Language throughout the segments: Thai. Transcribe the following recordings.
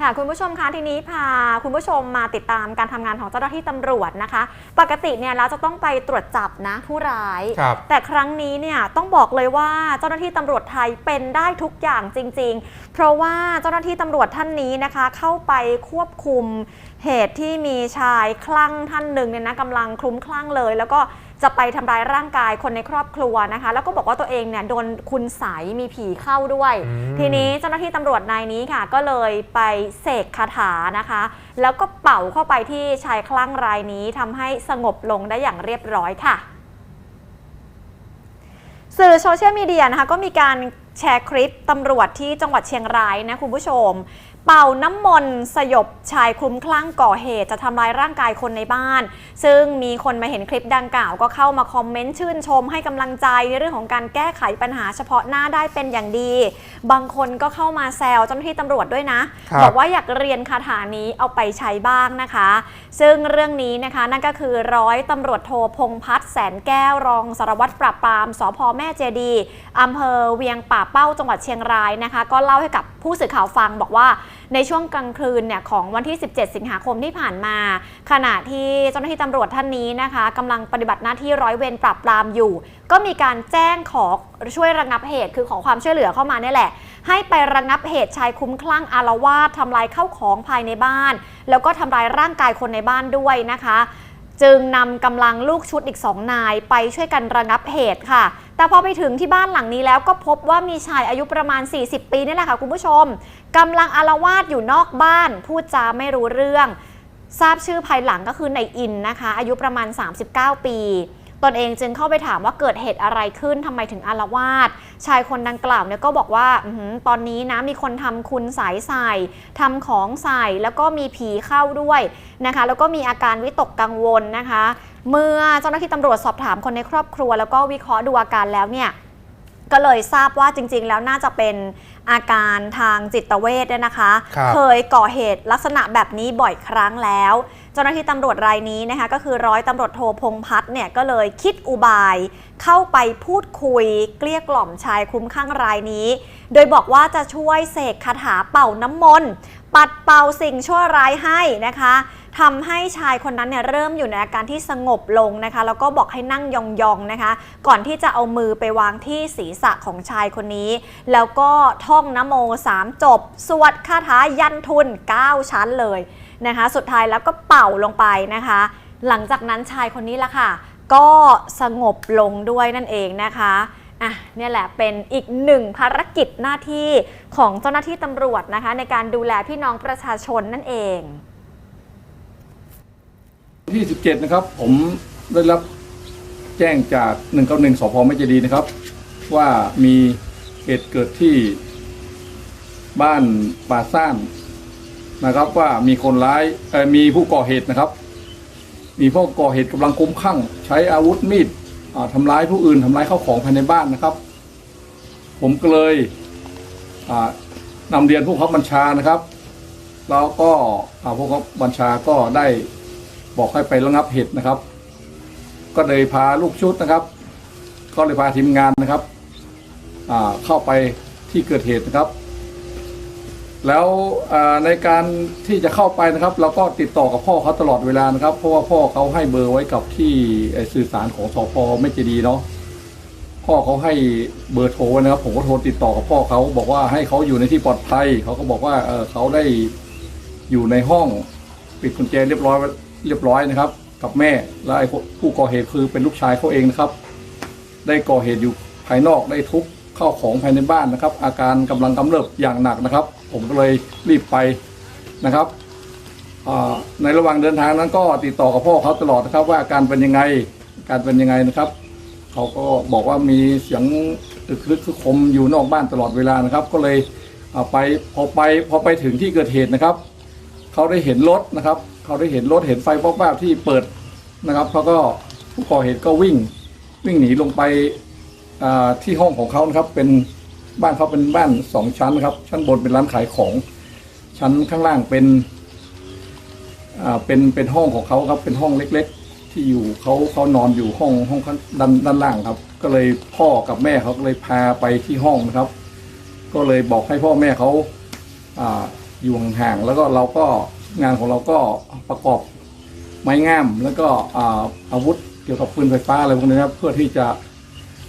ค่ะคุณผู้ชมคะทีนี้พาคุณผู้ชมมาติดตามการทำงานของเจ้าหน้าที่ตำรวจนะคะ ปกติเนี่ยเราจะต้องไปตรวจจับนะผู้ร้ายครับแต่ครั้งนี้เนี่ยต้องบอกเลยว่าเจ้าหน้าที่ตำรวจไทยเป็นได้ทุกอย่างจริง ๆ เพราะว่าเจ้าหน้าที่ตำรวจท่านนี้นะคะ เข้าไปควบคุมเหตุที่มีชายคลั่งท่านหนึ่งเนี่ยนะกำลังคลุ้มคลั่งเลย แล้วก็ จะไปทำร้ายร่างกายคนในครอบครัวนะคะ แล้วก็บอกว่าตัวเองเนี่ยโดนคุณใสยมีผีเข้าด้วยอืมทีนี้เจ้าหน้าที่ตำรวจนายนี้ค่ะ ก็เลยไปเสกคาถานะคะ แล้วก็เป่าเข้าไปที่ชายคลั่งรายนี้ทำให้สงบลงได้อย่างเรียบร้อยค่ะ สื่อโซเชียลมีเดียนะคะก็มีการแชร์คลิปตำรวจที่จังหวัดเชียงรายนะคุณผู้ชม เป่าน้ำมนต์สยบชายคลุ้มคลั่งก่อเหตุจะทำร้ายร่างกายคนในบ้าน ซึ่งมีคนมาเห็นคลิปดังกล่าวก็เข้ามาคอมเมนต์ชื่นชมให้กำลังใจในเรื่องของการแก้ไขปัญหาเฉพาะหน้าได้เป็นอย่างดี บางคนก็เข้ามาแซวเจ้าหน้าที่ตำรวจด้วยนะ ครับ บอกว่าอยากเรียนคาถานี้เอาไปใช้บ้างนะคะ ซึ่งเรื่องนี้นะคะนั่นก็คือร้อยตำรวจโทพงพัฒน์แสนแก้วรองสารวัตรปราบปรามสพแม่เจดีย์อำเภอเวียงป่าเป้าจังหวัดเชียงรายนะคะ ก็เล่าให้กับผู้สื่อข่าวฟังบอกว่าในช่วงกลางคืนเนี่ยของวันที่ 17 สิงหาคมที่ผ่านมา ขณะที่เจ้าหน้าที่ตำรวจท่านนี้นะคะกำลังปฏิบัติหน้าที่ร้อยเวรปราบปรามอยู่ ก็มีการแจ้งขอช่วยระงับเหตุคือขอความช่วยเหลือเข้ามาเนี่ยแหละ ให้ไประงับเหตุชายคุ้มคลั่งอารวาสทำลายข้าวของภายในบ้าน แล้วก็ทำลายร่างกายคนในบ้านด้วยนะคะ จึงนำกำลังลูกชุดอีกสองนายไปช่วยกันระงับเหตุค่ะ แต่พอไปถึงที่บ้านหลังนี้แล้วก็พบว่ามีชายอายุประมาณ 40 ปีนี่แหละค่ะคุณผู้ชมกำลังอารวาสอยู่นอกบ้าน พูดจาไม่รู้เรื่อง ทราบชื่อภายหลังก็คือในอินนะคะ อายุประมาณ 39 ปี ตนเองจึงเข้าไปถามว่าเกิดเหตุอะไรขึ้นทำไมถึงอารวาสชายคนดังกล่าวเนี่ยก็บอกว่าอตอนนี้นะมีคนทำคุณสายใส่ทำของใส่แล้วก็มีผีเข้าด้วยนะคะ แล้วก็มีอาการวิตกกังวลนะคะ เมื่อเจ้าหน้าที่ตำรวจสอบถามคนในครอบครัว แล้วก็วิเคราะห์ดูอาการแล้วเนี่ยก็เลยทราบว่าจริง ๆ แล้วน่าจะเป็น อาการทางจิตเวชเนี่ยนะคะ ครับเคยก่อเหตุลักษณะแบบนี้บ่อยครั้งแล้ว เจ้าหน้าที่ตำรวจรายนี้นะคะก็คือร้อยตำรวจโทพงพัฒน์เนี่ยก็เลยคิดอุบาย เข้าไปพูดคุยเกลี้ยกล่อมชายคลุ้มข้างรายนี้ โดยบอกว่าจะช่วยเสกคาถาเป่าน้ำมนต์ปัดเป่าสิ่งชั่วร้ายให้นะคะ ทำให้ชายคนนั้นเนี่ยเริ่มอยู่ในอาการที่สงบลงนะคะ แล้วก็บอกให้นั่งยองๆนะคะ ก่อนที่จะเอามือไปวางที่ศีรษะของชายคนนี้ แล้วก็ท่องนโมสามจบ สวดคาถายันทุน 9 ชั้นเลยนะคะ สุดท้ายแล้วก็เป่าลงไปนะคะ หลังจากนั้นชายคนนี้ละค่ะ ก็สงบลงด้วยนั่นเองนะคะอะเนี่ยแหละเป็นอีกหนึ่งภารกิจหน้าที่ของเจ้าหน้าที่ตำรวจนะคะ ในการดูแลพี่น้องประชาชนนั่นเอง ที่ 17 นะครับ ผมได้รับแจ้งจาก 191สพแม่เจดีนะครับ ว่ามีเหตุเกิดที่บ้านป่าซ่านนะครับ ว่ามีคนร้ายมีผู้ก่อเหตุนะครับ มีผู้ก่อเหตุกำลังคุ้มคลั่งใช้อาวุธมีดอ่าทำร้ายผู้อื่นทำร้ายข้าวของภายในบ้านนะครับ ผมก็เลยอ่านำเรียนผู้ขับบัญชานะครับ แล้วก็ผู้ขับบัญชาก็ได้ บอกให้ไประงับเหตุนะครับ ก็เลยพาลูกชุดนะครับ ก็เลยพาทีมงานนะครับเข้าไปที่เกิดเหตุนะครับ แล้วในการที่จะเข้าไปนะครับ เราก็ติดต่อกับพ่อเขาตลอดเวลานะครับ เพราะว่าพ่อเขาให้เบอร์ไว้กับที่สื่อสารของสพไม่เจดีเนาะพ่อเขาให้เบอร์โทรนะครับ ผมก็โทรติดต่อกับพ่อเขาบอกว่าให้เขาอยู่ในที่ปลอดภัยเขาก็บอกว่าเออเขาได้อยู่ในห้องปิดกุญแจเรียบร้อย เรียบร้อยนะครับ กับแม่และไอ้ผู้ก่อเหตุคือเป็นลูกชายเขาเองนะครับ ได้ก่อเหตุอยู่ภายนอกได้ทุบเข้าของภายในบ้านนะครับ อาการกำลังกำเริบอย่างหนักนะครับ ผมก็เลยรีบไปนะครับในระหว่างเดินทางนั้นก็ติดต่อกับพ่อเขาตลอดนะครับ ว่าอาการเป็นยังไงอาการเป็นยังไงนะครับเขาก็บอกว่ามีเสียงตึกลึกคือคมอยู่นอกบ้านตลอดเวลานะครับ ก็เลยไปพอไปพอไปถึงที่เกิดเหตุนะครับ เขาได้เห็นรถนะครับ เขาได้เห็นรถเห็นไฟป๊อบๆที่เปิดนะครับเขาก็ผู้ก่อเหตุก็วิ่งวิ่งหนีลงไปที่ห้องของเขานะครับ เป็นบ้านเขาเป็นบ้านสองชั้นครับ ชั้นบนเป็นร้านขายของ ชั้นข้างล่างเป็นเป็นเป็นห้องของเขาครับ เป็นห้องเล็ก ๆ ที่อยู่เขาเขานอนอยู่ห้องห้องด้านด้านล่างครับ ก็เลยพ่อกับแม่เขาก็เลยพาไปที่ห้องนะครับ ก็เลยบอกให้พ่อแม่เขาอ่าอยู่ห่างๆแล้วก็เราก็ งานของเราก็ประกอบไม้งาม แล้วก็อาอาวุธเกี่ยวกับปืนไฟฟ้าอะไรพวกนี้นะเพื่อที่จะ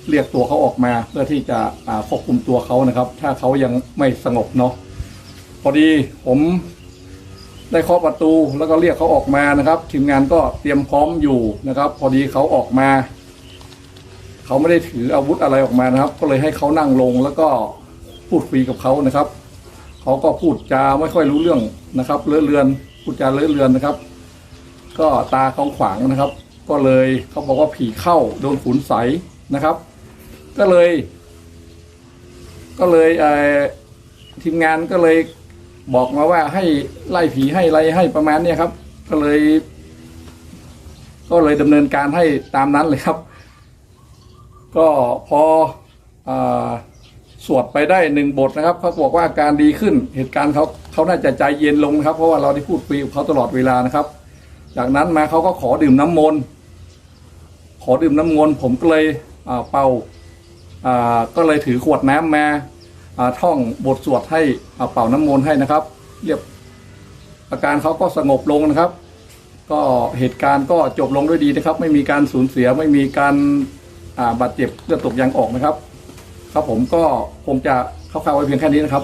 เรียกตัวเขาออกมา เพื่อที่จะควบคุมตัวเขานะครับ ถ้าเขายังไม่สงบเนาะพอดีผมได้เคาะประตูแล้วก็เรียกเขาออกมานะครับ ทีมงานก็เตรียมพร้อมอยู่นะครับ พอดีเขาออกมา เขาไม่ได้ถืออาวุธอะไรออกมานะครับ ก็เลยให้เขานั่งลงแล้วก็พูดคุยกับเขานะครับ เขาก็พูดจาไม่ค่อยรู้เรื่องนะครับเลอะเลือนพูดจาเลอะเลือนนะครับ ก็ตาเขาขวางนะครับ ก็เลยเขาบอกว่าผีเข้าโดนขุนใสนะครับ ก็เลย ก็เลยเอทีมงานก็เลยบอกมาว่าให้ไล่ผีให้อะไรให้ประมาณเนี้ครับ ก็เลย ก็เลยดำเนินการให้ตามนั้นเลยครับ ก็พออา สวดไปได้หนึ่งบทนะครับเขาบอกว่าอาการดีขึ้นเหตุการณ์เขาเขาน่าจะใจเย็นลงนะครับ เพราะว่าเราได้พูดคุยกับเขาตลอดเวลานะครับ จากนั้นมาเขาก็ขอดื่มน้ำมนต์ขอดื่มน้ำมนต์ผมก็เลยเป่าก็เลยถือขวดน้ำมาอ่าท่องบทสวดให้เป่าน้ำมนต์ให้นะครับ เรียบอาการเขาก็สงบลงนะครับ ก็เหตุการณ์ก็จบลงด้วยดีนะครับ ไม่มีการสูญเสียไม่มีการบาดเจ็บเลือดตกยางออกนะครับ ครับผมก็คงจะเข้าๆไว้เพียงแค่นี้นะครับ